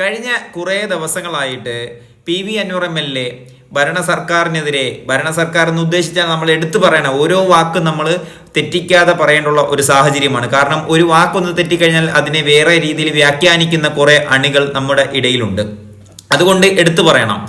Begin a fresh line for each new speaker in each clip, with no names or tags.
കഴിഞ്ഞ കുറേ ദിവസങ്ങളായിട്ട് P V Anvar M L A ഭരണ സർക്കാരിനെതിരെ ഭരണ സർക്കാർ എന്ന് ഉദ്ദേശിച്ചാൽ നമ്മൾ എടുത്തു പറയണം ഓരോ വാക്കും നമ്മൾ തെറ്റിക്കാതെ പറയേണ്ടുള്ള ഒരു സാഹചര്യമാണ്. കാരണം ഒരു വാക്കൊന്ന് തെറ്റിക്കഴിഞ്ഞാൽ അതിനെ വേറെ രീതിയിൽ വ്യാഖ്യാനിക്കുന്ന കുറെ അണികൾ നമ്മുടെ ഇടയിലുണ്ട്. അതുകൊണ്ട് എടുത്തു പറയണം.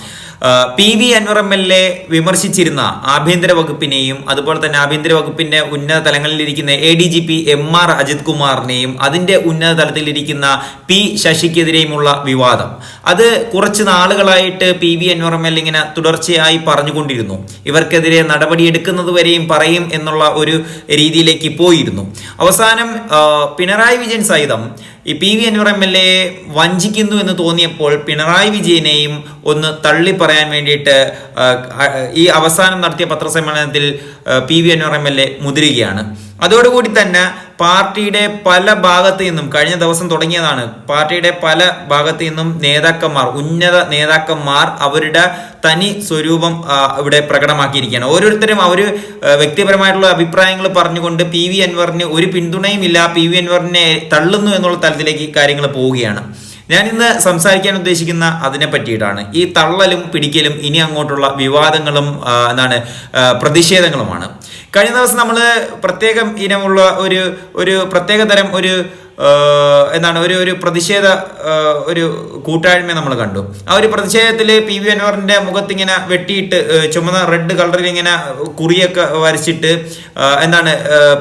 P V Anvar M L A വിമർശിച്ചിരുന്ന ആഭ്യന്തര വകുപ്പിനെയും അതുപോലെ തന്നെ ആഭ്യന്തര വകുപ്പിന്റെ ഉന്നത തലങ്ങളിലിരിക്കുന്ന A D G P M R Ajith കുമാറിനെയും അതിന്റെ ഉന്നത തലത്തിലിരിക്കുന്ന പി ശശിക്കെതിരെയുമുള്ള വിവാദം. അത് കുറച്ച് നാളുകളായിട്ട് P V Anvar M L ഇങ്ങനെ തുടർച്ചയായി പറഞ്ഞുകൊണ്ടിരുന്നു. ഇവർക്കെതിരെ നടപടിയെടുക്കുന്നത് വരെയും പറയും എന്നുള്ള ഒരു രീതിയിലേക്ക് പോയിരുന്നു. അവസാനം പിണറായി വിജയൻ സഹിതം ഈ P V Anvar M L A വഞ്ചിക്കുന്നു എന്ന് തോന്നിയപ്പോൾ പിണറായി വിജയനെയും ഒന്ന് തള്ളി പറയാൻ വേണ്ടിയിട്ട് ഈ അവസാനം നടത്തിയ പത്രസമ്മേളനത്തിൽ P V Anvar M L A മുതിരുകയാണ്. അതോടുകൂടി തന്നെ പാർട്ടിയുടെ പല ഭാഗത്തു നിന്നും കഴിഞ്ഞ ദിവസം തുടങ്ങിയതാണ്. പാർട്ടിയുടെ പല ഭാഗത്തു നിന്നും നേതാക്കന്മാർ ഉന്നത നേതാക്കന്മാർ അവരുടെ തനി സ്വരൂപം ഇവിടെ പ്രകടമാക്കിയിരിക്കുകയാണ്. ഓരോരുത്തരും അവർ വ്യക്തിപരമായിട്ടുള്ള അഭിപ്രായങ്ങൾ പറഞ്ഞുകൊണ്ട് പി വി അൻവറിന് ഒരു പിന്തുണയും ഇല്ല പി വി അൻവറിനെ തള്ളുന്നു എന്നുള്ള തലത്തിലേക്ക് കാര്യങ്ങൾ പോവുകയാണ്. ഞാൻ ഇന്ന് സംസാരിക്കാൻ ഉദ്ദേശിക്കുന്ന അതിനെ പറ്റിയിട്ടാണ്. ഈ തള്ളലും പിടിക്കലും ഇനി അങ്ങോട്ടുള്ള വിവാദങ്ങളും എന്താണ് പ്രതിഷേധങ്ങളുമാണ്. കഴിഞ്ഞ ദിവസം നമ്മൾ പ്രത്യേകം ഇനമുള്ള ഒരു ഒരു പ്രത്യേക തരം ഒരു എന്താണ് ഒരു ഒരു പ്രതിഷേധ ഒരു കൂട്ടായ്മ നമ്മൾ കണ്ടു. ആ ഒരു പ്രതിഷേധത്തിൽ പി വി അൻവറിന്റെ മുഖത്ത് ഇങ്ങനെ വെട്ടിയിട്ട് ചുമന്ന റെഡ് കളറിൽ ഇങ്ങനെ കുറിയൊക്കെ വരച്ചിട്ട് എന്താണ്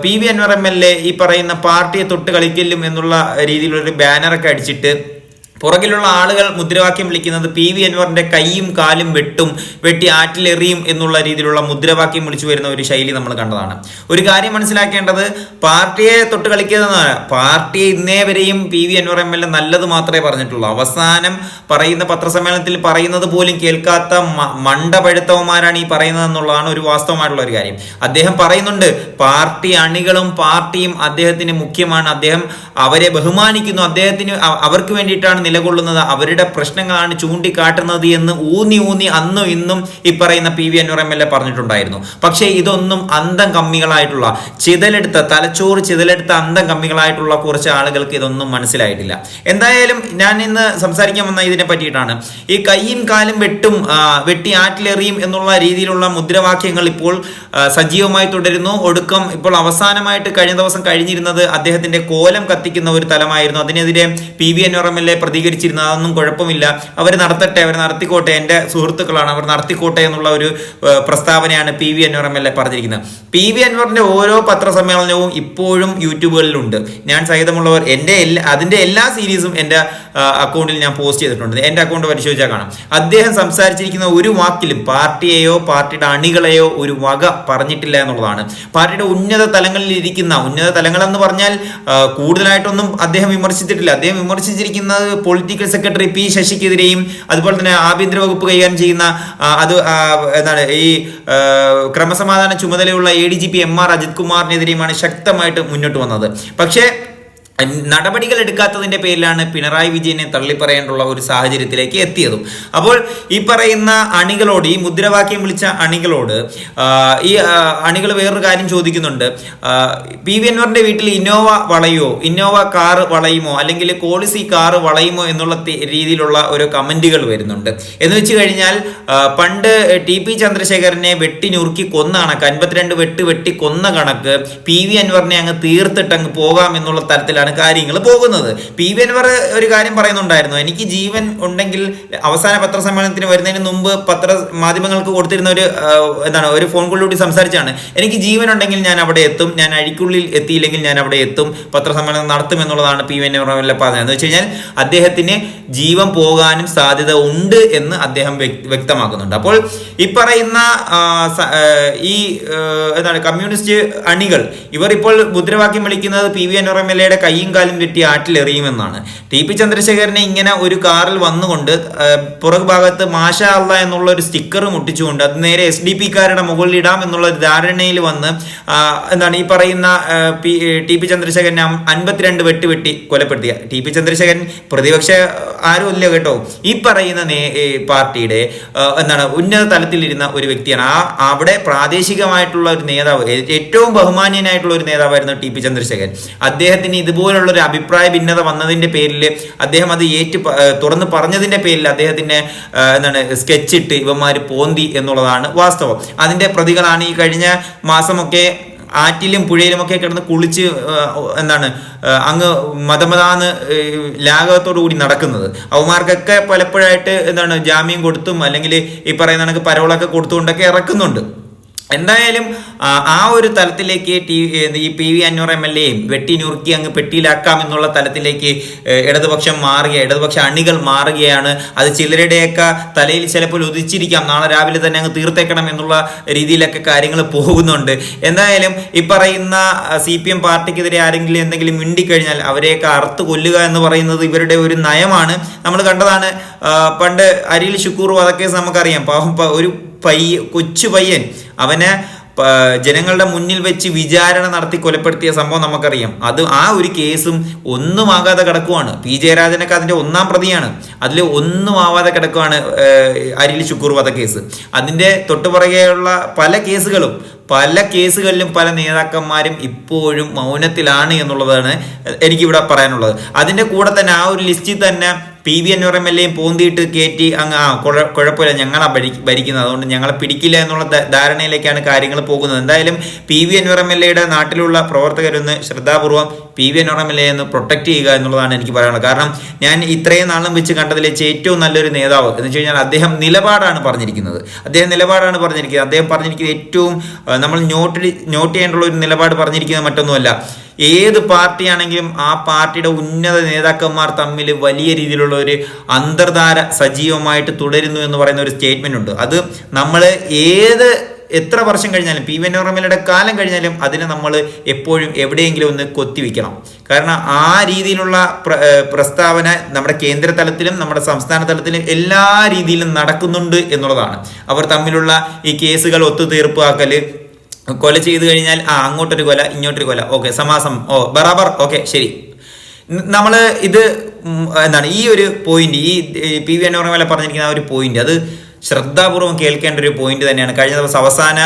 P V Anvar M L A ഈ പറയുന്ന പാർട്ടിയെ തൊട്ട് കളിക്കലും എന്നുള്ള രീതിയിലൊരു ബാനറൊക്കെ അടിച്ചിട്ട് പുറകിലുള്ള ആളുകൾ മുദ്രാവാക്യം വിളിക്കുന്നത് പി വി അൻവറിന്റെ കൈയും കാലും വെട്ടും വെട്ടി ആറ്റിലെറിയും എന്നുള്ള രീതിയിലുള്ള മുദ്രാവാക്യം വിളിച്ചു വരുന്ന ഒരു ശൈലി നമ്മൾ കണ്ടതാണ്. ഒരു കാര്യം മനസ്സിലാക്കേണ്ടത് പാർട്ടിയെ തൊട്ട് കളിക്കുന്നതാണ്. പാർട്ടി ഇന്നേ വരെയും P V Anvar M L A നല്ലത് മാത്രമേ പറഞ്ഞിട്ടുള്ളൂ. അവസാനം പറയുന്ന പത്രസമ്മേളനത്തിൽ പറയുന്നത് പോലും കേൾക്കാത്ത മണ്ടപഴുത്തവന്മാരാണ് ഈ പറയുന്നത് എന്നുള്ളതാണ് ഒരു വാസ്തവമായിട്ടുള്ള ഒരു കാര്യം. അദ്ദേഹം പറയുന്നുണ്ട് പാർട്ടി അണികളും പാർട്ടിയും അദ്ദേഹത്തിന് മുഖ്യമാണ്. അദ്ദേഹം അവരെ ബഹുമാനിക്കുന്നു. അദ്ദേഹത്തിന് അവർക്ക് വേണ്ടിയിട്ടാണ് നിലകൊള്ളുന്നത് അവരുടെ പ്രശ്നങ്ങളാണ് ചൂണ്ടിക്കാട്ടുന്നത് എന്ന് ഊന്നി ഊന്നി അന്നും ഇന്നും ഈ പറയുന്ന P V Anvar M L A പറഞ്ഞിട്ടുണ്ടായിരുന്നു. പക്ഷേ ഇതൊന്നും അന്തം കമ്മികളായിട്ടുള്ള ചിതലെടുത്ത തലച്ചോറ് ചിതലെടുത്ത അന്തം കമ്മികളായിട്ടുള്ള കുറച്ച് ആളുകൾക്ക് ഇതൊന്നും മനസ്സിലായിട്ടില്ല. എന്തായാലും ഞാൻ ഇന്ന് സംസാരിക്കാൻ വന്ന ഇതിനെ പറ്റിയിട്ടാണ്. ഈ കൈയും കാലും വെട്ടും വെട്ടി ആറ്റിലെറിയും എന്നുള്ള രീതിയിലുള്ള മുദ്രാവാക്യങ്ങൾ ഇപ്പോൾ സജീവമായി തുടരുന്നു. ഒടുക്കം ഇപ്പോൾ അവസാനമായിട്ട് കഴിഞ്ഞ ദിവസം കഴിഞ്ഞിരുന്നത് അദ്ദേഹത്തിന്റെ കോലം കത്തിക്കുന്ന ഒരു തലമായിരുന്നു. അതിനെതിരെ P V Anvar M L A പ്രതികരിച്ചിരുന്നു. അതൊന്നും കുഴപ്പമില്ല. അവർ നടത്തട്ടെ അവർ നടത്തിക്കോട്ടെ. എന്റെ സുഹൃത്തുക്കളാണ്. അവർ നടത്തിക്കോട്ടെ എന്നുള്ള ഒരു പ്രസ്താവനയാണ് P V Anvar M L A പറഞ്ഞിരിക്കുന്നത്. പി വി അൻവറിന്റെ ഓരോ പത്രസമ്മേളനവും ഇപ്പോഴും യൂട്യൂബുകളിലുണ്ട്. ഞാൻ സഹിതമുള്ളവർ എന്റെ എല്ലാ അതിന്റെ എല്ലാ സീരീസും എന്റെ അക്കൗണ്ടിൽ ഞാൻ പോസ്റ്റ് ചെയ്തിട്ടുണ്ട്. എന്റെ അക്കൗണ്ട് പരിശോധിച്ചാൽ കാണാം. അദ്ദേഹം സംസാരിച്ചിരിക്കുന്ന ഒരു വാക്കിലും പാർട്ടിയെയോ പാർട്ടിയുടെ അണികളെയോ ഒരു വക പറഞ്ഞിട്ടില്ല എന്നുള്ളതാണ്. പാർട്ടിയുടെ ഉന്നത തലങ്ങളിൽ ഇരിക്കുന്ന ഉന്നത തലങ്ങളെന്ന് പറഞ്ഞാൽ കൂടുതലായിട്ടൊന്നും അദ്ദേഹം വിമർശിച്ചിട്ടില്ല. അദ്ദേഹം വിമർശിച്ചിരിക്കുന്നത് പൊളിറ്റിക്കൽ സെക്രട്ടറി പി ശശിക്കെതിരെയും അതുപോലെ തന്നെ ആഭ്യന്തര വകുപ്പ് കൈകാര്യം ചെയ്യുന്ന അത് എന്താണ് ഈ ക്രമസമാധാന ചുമതലയുള്ള A D G P M R Ajith കുമാറിനെതിരെയുമാണ് ശക്തമായിട്ട് മുന്നോട്ട് വന്നത്. പക്ഷേ നടപടികൾ എടുക്കാത്തതിന്റെ പേരിലാണ് പിണറായി വിജയനെ തള്ളിപ്പറയേണ്ടുള്ള ഒരു സാഹചര്യത്തിലേക്ക് എത്തിയതും. അപ്പോൾ ഈ പറയുന്ന അണികളോട് ഈ മുദ്രാവാക്യം വിളിച്ച അണികളോട് ഈ അണികൾ വേറൊരു കാര്യം ചോദിക്കുന്നുണ്ട്. പി വി അൻവറിന്റെ വീട്ടിൽ ഇന്നോവ വളയോ? ഇന്നോവ കാറ് വളയുമോ? അല്ലെങ്കിൽ കോളിസി കാറ് വളയുമോ എന്നുള്ള രീതിയിലുള്ള ഒരു കമന്റുകൾ വരുന്നുണ്ട്. എന്ന് വെച്ച് കഴിഞ്ഞാൽ പണ്ട് ടി പി ചന്ദ്രശേഖരനെ വെട്ടി ഞുറുക്കി കൊന്ന കണക്ക് അൻപത്തിരണ്ട് വെട്ട് വെട്ടി കൊന്ന കണക്ക് പി വി അൻവറിനെ അങ്ങ് തീർത്തിട്ടങ്ങ് പോകാം എന്നുള്ള തരത്തിലാണ് കാര്യങ്ങൾ പോകുന്നത്. പി വി അൻവർ ഒരു കാര്യം പറയുന്നുണ്ടായിരുന്നു. എനിക്ക് ജീവൻ ഉണ്ടെങ്കിൽ അവസാന പത്രസമ്മേളനത്തിന് വരുന്നതിന് മുമ്പ് പത്ര മാധ്യമങ്ങൾക്ക് കൊടുത്തിരുന്ന ഒരു എന്താണ് ഒരു ഫോൺ കോളിലൂടെ സംസാരിച്ചാണ്. എനിക്ക് ജീവൻ ഉണ്ടെങ്കിൽ ഞാൻ അവിടെ എത്തും. ഞാൻ അഴിക്കുള്ളിൽ എത്തിയില്ലെങ്കിൽ ഞാൻ അവിടെ എത്തും. പത്രസമ്മേളനം നടത്തും എന്നുള്ളതാണ് പി വി അൻവർ പറഞ്ഞത്. എന്ന് വെച്ച് കഴിഞ്ഞാൽ അദ്ദേഹത്തിന് ജീവൻ പോകാനും സാധ്യത ഉണ്ട് എന്ന് അദ്ദേഹം വ്യക്തമാക്കുന്നുണ്ട്. അപ്പോൾ ഈ പറയുന്ന ഈ എന്താണ് കമ്മ്യൂണിസ്റ്റ് അണികൾ ഇവർ ഇപ്പോൾ മുദ്രവാക്യം വിളിക്കുന്നത് P V Anvar M L എയുടെ കൈയും കാലും കിട്ടി ആറ്റിലെറിയുമെന്നാണ് ടി പി ചന്ദ്രശേഖരനെ ഇങ്ങനെ ഒരു കാറിൽ വന്നുകൊണ്ട് പുറകു ഭാഗത്ത് മാഷ അള്ള എന്നുള്ള ഒരു സ്റ്റിക്കർ മുട്ടിച്ചുകൊണ്ട് അത് നേരെ എസ് ഡി പിക്കാരുടെ മുകളിൽ ഇടാം എന്നുള്ള ധാരണയിൽ വന്ന് എന്താണ് ഈ പറയുന്ന ടി പി ചന്ദ്രശേഖരനെ അൻപത്തിരണ്ട് വെട്ട് വെട്ടി കൊലപ്പെടുത്തിയ. ടി പി ചന്ദ്രശേഖരൻ പ്രതിപക്ഷ ആരും ഇല്ല കേട്ടോ. ഈ പറയുന്ന പാർട്ടിയുടെ എന്താണ് ഉന്നത തലത്തിലിരുന്ന ഒരു വ്യക്തിയാണ്. ആ അവിടെ പ്രാദേശികമായിട്ടുള്ള ഒരു നേതാവ് ഏറ്റവും ബഹുമാന്യനായിട്ടുള്ള ഒരു നേതാവായിരുന്നു ടി പി ചന്ദ്രശേഖരൻ. അദ്ദേഹത്തിന് ഇതുപോലെ ഇതുപോലുള്ള ഒരു അഭിപ്രായ ഭിന്നത വന്നതിന്റെ പേരിൽ അദ്ദേഹം അത് ഏറ്റു തുറന്ന് പറഞ്ഞതിന്റെ പേരിൽ അദ്ദേഹത്തിന്റെ എന്താണ് സ്കെച്ച് ഇട്ട് ഇവന്മാർ പോന്തി എന്നുള്ളതാണ് വാസ്തവം. അതിന്റെ പ്രതികളാണ് ഈ കഴിഞ്ഞ മാസമൊക്കെ ആറ്റിലും പുഴയിലുമൊക്കെ കിടന്ന് കുളിച്ച് എന്താണ് അങ്ങ് മതമതാന്ന് ലാഘവത്തോടു കൂടി നടക്കുന്നത്. അവന്മാർക്കൊക്കെ പലപ്പോഴായിട്ട് എന്താണ് ജാമ്യം കൊടുത്തും അല്ലെങ്കിൽ ഈ പറയുന്ന കണക്ക് പരോളൊക്കെ കൊടുത്തുകൊണ്ടൊക്കെ ഇറക്കുന്നുണ്ട്. എന്തായാലും ആ, ഒരു തലത്തിലേക്ക് ടി ഈ പി വി അഞ്ഞൂറ് എം എൽ എയും വെട്ടി നുറുക്കി അങ്ങ് പെട്ടിയിലാക്കാം എന്നുള്ള തലത്തിലേക്ക് ഇടതുപക്ഷം മാറുക ഇടതുപക്ഷ അണികൾ മാറുകയാണ്. അത് ചിലരുടെയൊക്കെ തലയിൽ ചിലപ്പോൾ ഉദിച്ചിരിക്കാം. നാളെ രാവിലെ തന്നെ അങ്ങ് തീർത്തേക്കണം എന്നുള്ള രീതിയിലൊക്കെ കാര്യങ്ങൾ പോകുന്നുണ്ട്. എന്തായാലും ഈ പറയുന്ന സി പി എം പാർട്ടിക്കെതിരെ ആരെങ്കിലും എന്തെങ്കിലും മിണ്ടിക്കഴിഞ്ഞാൽ അവരെയൊക്കെ അറുത്ത് കൊല്ലുക എന്ന് പറയുന്നത് ഇവരുടെ ഒരു നയമാണ്. നമ്മൾ കണ്ടതാണ് പണ്ട് അരിയിൽ ശുക്കൂർ വധക്കേസ് നമുക്കറിയാം. പാവം ഒരു പയ്യ കൊച്ചു പയ്യൻ അവനെ ജനങ്ങളുടെ മുന്നിൽ വെച്ച് വിചാരണ നടത്തി കൊലപ്പെടുത്തിയ സംഭവം നമുക്കറിയാം. അത് ആ ഒരു കേസും ഒന്നും ആകാതെ കിടക്കുവാണ്. പി. ജയരാജനൊക്കെ അതിന്റെ ഒന്നാം പ്രതിയാണ്. അതിൽ ഒന്നും ആവാതെ കിടക്കുവാണ് അരിൽ ശുക്കൂർ വധക്കേസ് അതിന്റെ തൊട്ടുപുറകെയുള്ള പല കേസുകളും പല കേസുകളിലും പല നേതാക്കന്മാരും ഇപ്പോഴും മൗനത്തിലാണ് എന്നുള്ളതാണ് എനിക്കിവിടെ പറയാനുള്ളത്. അതിന്റെ കൂടെ തന്നെ ആ ഒരു ലിസ്റ്റിൽ തന്നെ P V Anvar M L എയും പൂന്തിയിട്ട് കയറ്റി അങ്ങ് ആ കുഴ കുഴപ്പമില്ല ഞങ്ങളാ ഭരി ഭരിക്കുന്നത്. അതുകൊണ്ട് ഞങ്ങളെ പിടിക്കില്ല എന്നുള്ള ധാരണയിലേക്കാണ് കാര്യങ്ങൾ പോകുന്നത്. എന്തായാലും P V Anvar M L എയുടെ നാട്ടിലുള്ള പ്രവർത്തകരൊന്ന് ശ്രദ്ധാപൂർവം P V Anvar M L A ഒന്ന് പ്രൊട്ടക്ട് ചെയ്യുക എന്നുള്ളതാണ് എനിക്ക് പറയാനുള്ളത്. കാരണം ഞാൻ ഇത്രയും നാളും വെച്ച് കണ്ടതിൽ വെച്ച് ഏറ്റവും നല്ലൊരു നേതാവ് എന്ന് വെച്ച് കഴിഞ്ഞാൽ അദ്ദേഹം നിലപാടാണ് പറഞ്ഞിരിക്കുന്നത്. അദ്ദേഹം നിലപാടാണ് പറഞ്ഞിരിക്കുന്നത്. അദ്ദേഹം പറഞ്ഞിരിക്കുന്നത് ഏറ്റവും നമ്മൾ നോട്ട് നോട്ട് ചെയ്യേണ്ടുള്ള ഒരു നിലപാട് പറഞ്ഞിരിക്കുന്നത് മറ്റൊന്നുമല്ല. ഏത് പാർട്ടിയാണെങ്കിലും ആ പാർട്ടിയുടെ ഉന്നത നേതാക്കന്മാർ തമ്മിൽ വലിയ രീതിയിലുള്ള ഒരു അന്തർധാര സജീവമായിട്ട് തുടരുന്നു എന്ന് പറയുന്ന ഒരു സ്റ്റേറ്റ്മെന്റ് ഉണ്ട്. അത് നമ്മൾ ഏത് എത്ര വർഷം കഴിഞ്ഞാലും പി വി നോർമലയുടെ കാലം കഴിഞ്ഞാലും അതിനെ നമ്മൾ എപ്പോഴും എവിടെയെങ്കിലും ഒന്ന് കൊത്തിവെക്കണം. കാരണം ആ രീതിയിലുള്ള പ്ര- പ്രസ്താവന നമ്മുടെ കേന്ദ്ര തലത്തിലും നമ്മുടെ സംസ്ഥാന തലത്തിലും എല്ലാ രീതിയിലും നടക്കുന്നുണ്ട് എന്നുള്ളതാണ്. അവർ തമ്മിലുള്ള ഈ കേസുകൾ ഒത്തുതീർപ്പാക്കൽ കൊല ചെയ്തു കഴിഞ്ഞാൽ ആ അങ്ങോട്ടൊരു കൊല ഇങ്ങോട്ടൊരു കൊല. ഓക്കെ സമാസം ഓ ബറാബർ ഓക്കെ ശരി. നമ്മൾ ഇത് എന്താണ് ഈ ഒരു പോയിന്റ് ഈ പി വി അന്നോർമല പറഞ്ഞിരിക്കുന്ന ആ ഒരു പോയിന്റ് അത് ശ്രദ്ധാപൂർവം കേൾക്കേണ്ട ഒരു പോയിന്റ് തന്നെയാണ്. കഴിഞ്ഞ ദിവസം അവസാന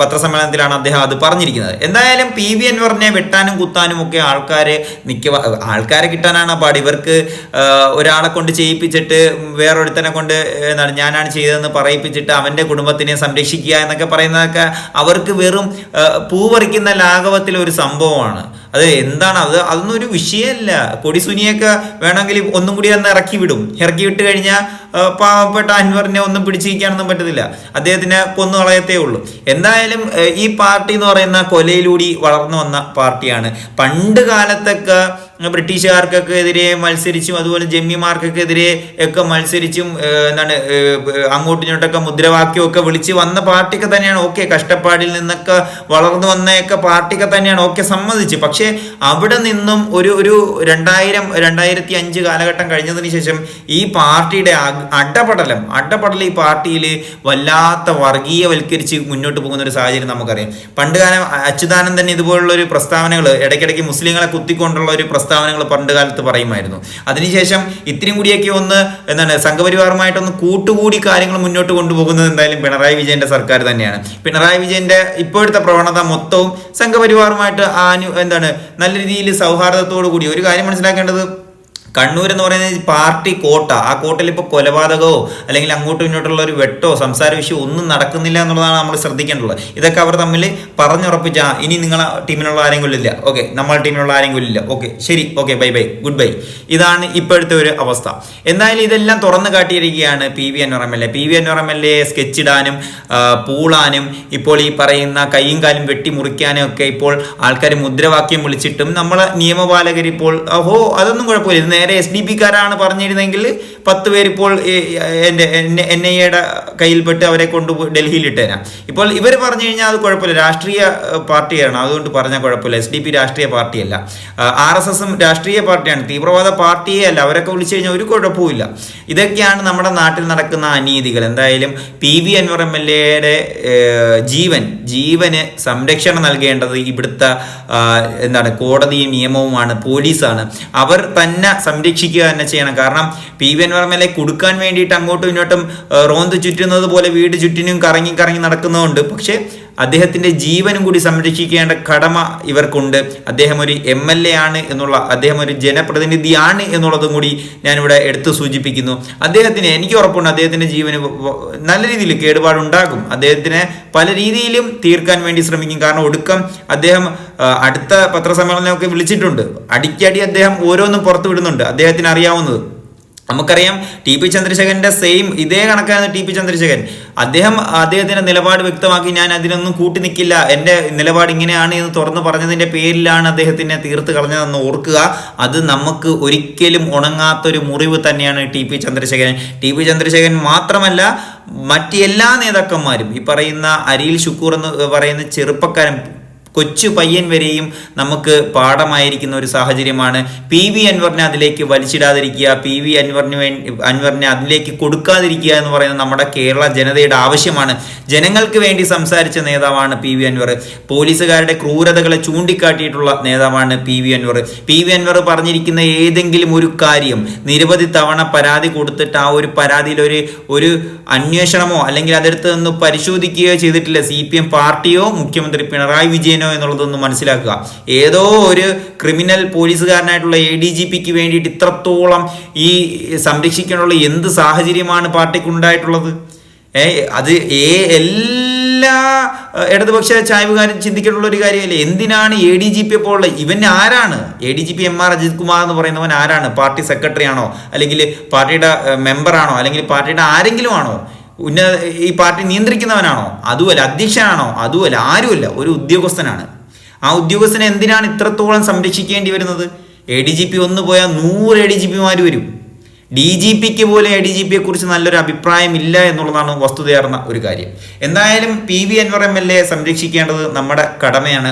പത്രസമ്മേളനത്തിലാണ് അദ്ദേഹം അത് പറഞ്ഞിരിക്കുന്നത്. എന്തായാലും പി. വി. അൻവറിനെ വെട്ടാനും കുത്താനും ഒക്കെ ആൾക്കാരെ മിക്ക ആൾക്കാരെ കിട്ടാനാണ് പാട്. ഇവർക്ക് ഒരാളെ കൊണ്ട് ചെയ്യിപ്പിച്ചിട്ട് വേറൊരുത്തനെ കൊണ്ട് എന്താണ് ഞാനാണ് ചെയ്തതെന്ന് പറയിപ്പിച്ചിട്ട് അവന്റെ കുടുംബത്തിനെ സംരക്ഷിക്കുക എന്നൊക്കെ പറയുന്നതൊക്കെ അവർക്ക് വെറും പൂവറിക്കുന്ന ലാഘവത്തിൽ ഒരു സംഭവമാണ്. അത് എന്താണ്? അത് അതൊന്നും ഒരു വിഷയമല്ല. കൊടിസുനിയൊക്കെ വേണമെങ്കിൽ ഒന്നും കൂടി ഒന്ന് ഇറക്കി വിടും ഇറക്കി വിട്ട് കഴിഞ്ഞാൽ പാവപ്പെട്ട അൻവറിനെ ഒന്നും പിടിച്ചിരിക്കാനൊന്നും പറ്റത്തില്ല. അദ്ദേഹത്തിനെ കൊന്നു കളയത്തേ ഉള്ളൂ എന്തായാലും ഈ പാർട്ടി എന്ന് പറയുന്ന കൊലയിലൂടി വളർന്നു വന്ന പാർട്ടിയാണ്. പണ്ട് കാലത്തൊക്കെ ബ്രിട്ടീഷുകാർക്കൊക്കെ എതിരെ മത്സരിച്ചും അതുപോലെ ജമ്മിമാർക്കൊക്കെ എതിരെ ഒക്കെ മത്സരിച്ചും എന്താണ് അങ്ങോട്ടും ഇങ്ങോട്ടൊക്കെ മുദ്രാവാക്യമൊക്കെ വിളിച്ച് വന്ന പാർട്ടിയൊക്കെ തന്നെയാണ് ഓക്കെ. കഷ്ടപ്പാടിൽ നിന്നൊക്കെ വളർന്നു വന്നയൊക്കെ പാർട്ടിയൊക്കെ തന്നെയാണ് ഓക്കെ സമ്മതിച്ച്. പക്ഷേ അവിടെ നിന്നും ഒരു ഒരു രണ്ടായിരം രണ്ടായിരത്തി അഞ്ച് കാലഘട്ടം കഴിഞ്ഞതിന് ശേഷം ഈ പാർട്ടിയുടെ അടപടലം അടപടലം ഈ പാർട്ടിയിൽ വല്ലാത്ത വർഗീയവൽക്കരിച്ച് മുന്നോട്ട് പോകുന്ന ഒരു സാഹചര്യം നമുക്കറിയാം. പണ്ട് കാലം അച്യുതാനന്ദൻ ഇതുപോലുള്ള ഒരു പ്രസ്താവനകൾ ഇടയ്ക്കിടയ്ക്ക് മുസ്ലിങ്ങളെ കുത്തിക്കൊണ്ടുള്ള ഒരു പ്രസ്താവനകൾ പണ്ട് കാലത്ത് പറയുമായിരുന്നു. അതിനുശേഷം ഇത്രയും കൂടിയൊക്കെ ഒന്ന് എന്താണ് സംഘപരിവാറുമായിട്ടൊന്ന് കൂട്ടുകൂടി കാര്യങ്ങൾ മുന്നോട്ട് കൊണ്ടുപോകുന്നത് എന്തായാലും പിണറായി വിജയന്റെ സർക്കാർ തന്നെയാണ്. പിണറായി വിജയന്റെ ഇപ്പോഴത്തെ പ്രവണത മൊത്തവും സംഘപരിവാറുമായിട്ട് ആനു എന്താണ് നല്ല രീതിയിൽ സൗഹാർദ്ദത്തോടു കൂടി ഒരു കാര്യം മനസ്സിലാക്കേണ്ടത് കണ്ണൂർ എന്ന് പറയുന്നത് പാർട്ടി കോട്ട. ആ കോട്ടയിൽ ഇപ്പോൾ കൊലപാതകമോ അല്ലെങ്കിൽ അങ്ങോട്ടും ഇങ്ങോട്ടുള്ള ഒരു വെട്ടോ സംസാര വിഷയമോ ഒന്നും നടക്കുന്നില്ല എന്നുള്ളതാണ് നമ്മൾ ശ്രദ്ധിക്കേണ്ടത്. ഇതൊക്കെ അവർ തമ്മിൽ പറഞ്ഞുറപ്പിച്ച ഇനി നിങ്ങളെ ടീമിനുള്ള ആരെങ്കിലും ഇല്ല ഓക്കെ നമ്മളെ ടീമിനുള്ള ആരെങ്കിലും ഇല്ല ഓക്കെ ശരി. Okay bye bye. Good bye. ഇതാണ് ഇപ്പോഴത്തെ ഒരു അവസ്ഥ. എന്തായാലും ഇതെല്ലാം തുറന്നു കാട്ടിയിരിക്കുകയാണ് P V Anvar M L A. P V Anvar M L A sketch ഇടാനും പൂളാനും ഇപ്പോൾ ഈ പറയുന്ന കൈയും കാലും വെട്ടി മുറിക്കാനും ഒക്കെ ഇപ്പോൾ ആൾക്കാർ മുദ്രാവാക്യം വിളിച്ചിട്ടും നമ്മളെ നിയമപാലകർ ഇപ്പോൾ ഓഹോ അതൊന്നും കുഴപ്പമില്ല. നേരെ എസ് ഡി പിക്കാരാണ് പറഞ്ഞിരുന്നെങ്കിൽ പത്ത് പേരിപ്പോൾ എന്റെ എൻ ഐ എയുടെ കയ്യിൽപ്പെട്ട് അവരെ കൊണ്ടുപോയി ഡൽഹിയിൽ ഇട്ടേരാം ഇപ്പോൾ ഇവർ പറഞ്ഞു കഴിഞ്ഞാൽ അത് കുഴപ്പമില്ല. രാഷ്ട്രീയ പാർട്ടിയാണ്. അതുകൊണ്ട് പറഞ്ഞാൽ കുഴപ്പമില്ല. എസ് ഡി പി രാഷ്ട്രീയ പാർട്ടിയല്ല. ആർ എസ് എസും രാഷ്ട്രീയ പാർട്ടിയാണ്. തീവ്രവാദ പാർട്ടിയേ അല്ല. അവരൊക്കെ വിളിച്ചു കഴിഞ്ഞാൽ ഒരു കുഴപ്പമില്ല ഇതൊക്കെയാണ് നമ്മുടെ നാട്ടിൽ നടക്കുന്ന അനീതികൾ. എന്തായാലും P V Anvar M L എയുടെ ജീവൻ ജീവന് സംരക്ഷണം നൽകേണ്ടത് ഇവിടുത്തെ എന്താണ് കോടതിയും നിയമവുമാണ്. പോലീസാണ്. അവർ തന്നെ സംരക്ഷിക്കുക തന്നെ ചെയ്യണം. കാരണം പി വി അൻവർ എം കൊടുക്കാൻ വേണ്ടിയിട്ട് അങ്ങോട്ടും ഇങ്ങോട്ടും റോന്ത് ചുറ്റുന്നത് പോലെ വീട് ചുറ്റിനും കറങ്ങി കറങ്ങി നടക്കുന്നതുകൊണ്ട് പക്ഷേ അദ്ദേഹത്തിന്റെ ജീവനും കൂടി സംരക്ഷിക്കേണ്ട കടമ ഇവർക്കുണ്ട്. അദ്ദേഹം ഒരു എം എൽ എ ആണ് എന്നുള്ള അദ്ദേഹം ഒരു ജനപ്രതിനിധിയാണ് എന്നുള്ളതും കൂടി ഞാനിവിടെ എടുത്തു സൂചിപ്പിക്കുന്നു. അദ്ദേഹത്തിന് എനിക്ക് ഉറപ്പുണ്ട് അദ്ദേഹത്തിന്റെ ജീവന് നല്ല രീതിയിൽ കേടുപാടുണ്ടാകും. അദ്ദേഹത്തിന് പല രീതിയിലും തീർക്കാൻ വേണ്ടി ശ്രമിക്കും. കാരണം ഒടുക്കം അദ്ദേഹം അടുത്ത പത്രസമ്മേളനമൊക്കെ വിളിച്ചിട്ടുണ്ട്. അടിക്കടി അദ്ദേഹം ഓരോന്നും പുറത്തു വിടുന്നുണ്ട് അദ്ദേഹത്തിന് അറിയാവുന്നത്. നമുക്കറിയാം ടി പി ചന്ദ്രശേഖരന്റെ സെയിം ഇതേ കണക്കാണ് ടി പി ചന്ദ്രശേഖരൻ. അദ്ദേഹം അദ്ദേഹത്തിന്റെ നിലപാട് വ്യക്തമാക്കി ഞാൻ അതിനൊന്നും കൂട്ടി നിൽക്കില്ല. എന്റെ നിലപാട് ഇങ്ങനെയാണ് എന്ന് തുറന്നു പറഞ്ഞതിന്റെ പേരിലാണ് അദ്ദേഹത്തിനെ തീർത്ത് കളഞ്ഞതെന്ന് ഓർക്കുക. അത് നമുക്ക് ഒരിക്കലും ഉണങ്ങാത്തൊരു മുറിവ് തന്നെയാണ് T P Chandrasekharan. T P Chandrasekharan മാത്രമല്ല മറ്റ് എല്ലാ നേതാക്കന്മാരും ഈ പറയുന്ന അരിയിൽ ഷുക്കൂർ എന്ന് പറയുന്ന ചെറുപ്പക്കാരൻ കൊച്ചു പയ്യൻ വരെയും നമുക്ക് പാഠമായിരിക്കുന്ന ഒരു സാഹചര്യമാണ്. പി വി അൻവറിനെ അതിലേക്ക് വലിച്ചിടാതിരിക്കുക പി വി അൻവറിന് വേണ്ടി അൻവറിനെ അതിലേക്ക് കൊടുക്കാതിരിക്കുക എന്ന് പറയുന്നത് നമ്മുടെ കേരള ജനതയുടെ ആവശ്യമാണ്. ജനങ്ങൾക്ക് വേണ്ടി സംസാരിച്ച നേതാവാണ് പി വി അൻവർ. പോലീസുകാരുടെ ക്രൂരതകളെ ചൂണ്ടിക്കാട്ടിയിട്ടുള്ള നേതാവാണ് P V Anvar. P V Anvar പറഞ്ഞിരിക്കുന്ന ഏതെങ്കിലും ഒരു കാര്യം നിരവധി തവണ പരാതി കൊടുത്തിട്ട് ആ ഒരു പരാതിയിൽ ഒരു ഒരു അന്വേഷണമോ അല്ലെങ്കിൽ അതെടുത്ത് നിന്ന് പരിശോധിക്കുകയോ ചെയ്തിട്ടില്ല. സി പാർട്ടിയോ മുഖ്യമന്ത്രി പിണറായി വിജയനോ എന്നുള്ളതൊന്ന് മനസ്സിലാക്കുക. ഏതോ ഒരു ക്രിമിനൽ പോലീസുകാരനായിട്ടുള്ള എ ഡി ജി പിക്ക് വേണ്ടിയിട്ട് ഇത്രത്തോളം ഈ സംരക്ഷിക്കാനുള്ള എന്ത് സാഹചര്യമാണ് പാർട്ടിക്കുണ്ടായിട്ടുള്ളത്? ഏ അത് ഏ എല്ലാ ഇടതുപക്ഷ ചായ്വുകാരും ചിന്തിക്കാനുള്ള ഒരു കാര്യമല്ലേ? എന്തിനാണ് എ ഡി ജി പി പോലുള്ള ഇവൻ ആരാണ്? A D G P M R Ajith Kumar എന്ന് പറയുന്നവൻ ആരാണ്? പാർട്ടി സെക്രട്ടറി ആണോ അല്ലെങ്കിൽ പാർട്ടിയുടെ മെമ്പറാണോ? അല്ലെങ്കിൽ പാർട്ടിയുടെ ആരെങ്കിലും ആണോ ഉന്നത ഈ പാർട്ടി നിയന്ത്രിക്കുന്നവനാണോ? അതുമല്ല അധ്യക്ഷനാണോ? അതുമല്ല ആരുമല്ല ഒരു ഉദ്യോഗസ്ഥനാണ്. ആ ഉദ്യോഗസ്ഥനെ എന്തിനാണ് ഇത്രത്തോളം സംരക്ഷിക്കേണ്ടി വരുന്നത്? എ ഡി ജി പി ഒന്ന് പോയാൽ നൂറ് എ ഡി ജി പിമാർ വരും. ഡി ജി പിക്ക് പോലെ എ ഡി ജി പിയെ കുറിച്ച് നല്ലൊരു അഭിപ്രായം ഇല്ല എന്നുള്ളതാണ് വസ്തുതയാർന്ന ഒരു കാര്യം. എന്തായാലും P V Anvar M L A സംരക്ഷിക്കേണ്ടത് നമ്മുടെ കടമയാണ്.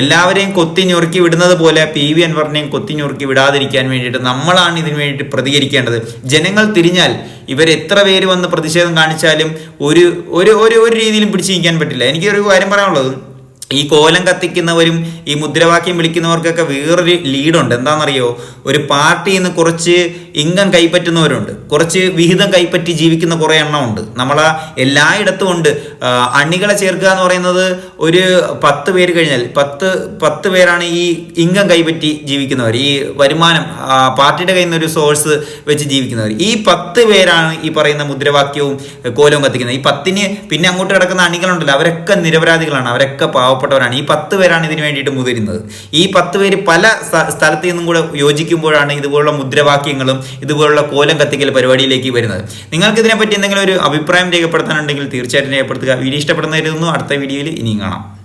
എല്ലാവരെയും കൊത്തി ഞൊറുക്കി വിടുന്നത് പോലെ പി വി അൻവറിനെയും കൊത്തി ഞൊറുക്കി വിടാതിരിക്കാൻ വേണ്ടിയിട്ട് നമ്മളാണ് ഇതിനു വേണ്ടിയിട്ട് പ്രതികരിക്കേണ്ടത്. ജനങ്ങൾ തിരിഞ്ഞാൽ ഇവർ എത്ര പേര് വന്ന് പ്രതിഷേധം കാണിച്ചാലും ഒരു ഒരു ഒരു ഒരു രീതിയിലും പിടിച്ചു നിൽക്കാൻ പറ്റില്ല. എനിക്കൊരു കാര്യം പറയാനുള്ളത്. ഈ കോലം കത്തിക്കുന്നവരും ഈ മുദ്രാവാക്യം വിളിക്കുന്നവർക്കൊക്കെ വേറൊരു ലീഡുണ്ട്. എന്താണെന്നറിയോ? ഒരു പാർട്ടിയിൽ നിന്ന് കുറച്ച് ഇംഗം കൈപ്പറ്റുന്നവരുണ്ട്. കുറച്ച് വിഹിതം കൈപ്പറ്റി ജീവിക്കുന്ന കുറേ എണ്ണം ഉണ്ട് നമ്മളെ എല്ലായിടത്തും ഉണ്ട്. അണികളെ ചേർക്കുക എന്ന് പറയുന്നത് ഒരു പത്ത് പേര് കഴിഞ്ഞാൽ പത്ത് പത്ത് പേരാണ് ഈ ഇംഗം കൈപ്പറ്റി ജീവിക്കുന്നവർ. ഈ വരുമാനം പാർട്ടിയുടെ കയ്യിൽ നിന്ന് ഒരു സോഴ്സ് വെച്ച് ജീവിക്കുന്നവർ. ഈ പത്ത് പേരാണ് ഈ പറയുന്ന മുദ്രാവാക്യവും കോലവും കത്തിക്കുന്നത്. ഈ പത്തിന് പിന്നെ അങ്ങോട്ട് കിടക്കുന്ന അണികളുണ്ടല്ലോ. അവരൊക്കെ നിരപരാധികളാണ്. അവരൊക്കെ പാവപ്പെട്ടവരാണ്. ഈ പത്ത് പേരാണ് ഇതിനു വേണ്ടിയിട്ട് മുതിരുന്നത്. ഈ പത്ത് പേര് പല സ്ഥലത്തു നിന്നും കൂടെ യോജിക്കുമ്പോഴാണ് ഇതുപോലുള്ള മുദ്രാവാക്യങ്ങളും ഇതുപോലുള്ള കോലം കത്തിക്കൽ പരിപാടിയിലേക്ക് വരുന്നത്. നിങ്ങൾക്ക് ഇതിനെപ്പറ്റി എന്തെങ്കിലും ഒരു അഭിപ്രായം രേഖപ്പെടുത്താനുണ്ടെങ്കിൽ തീർച്ചയായിട്ടും രേഖപ്പെടുത്തുക. വീഡിയോ ഇഷ്ടപ്പെടുന്നതായിരുന്നു അടുത്ത വീഡിയോയിൽ ഇനിയും കാണാം.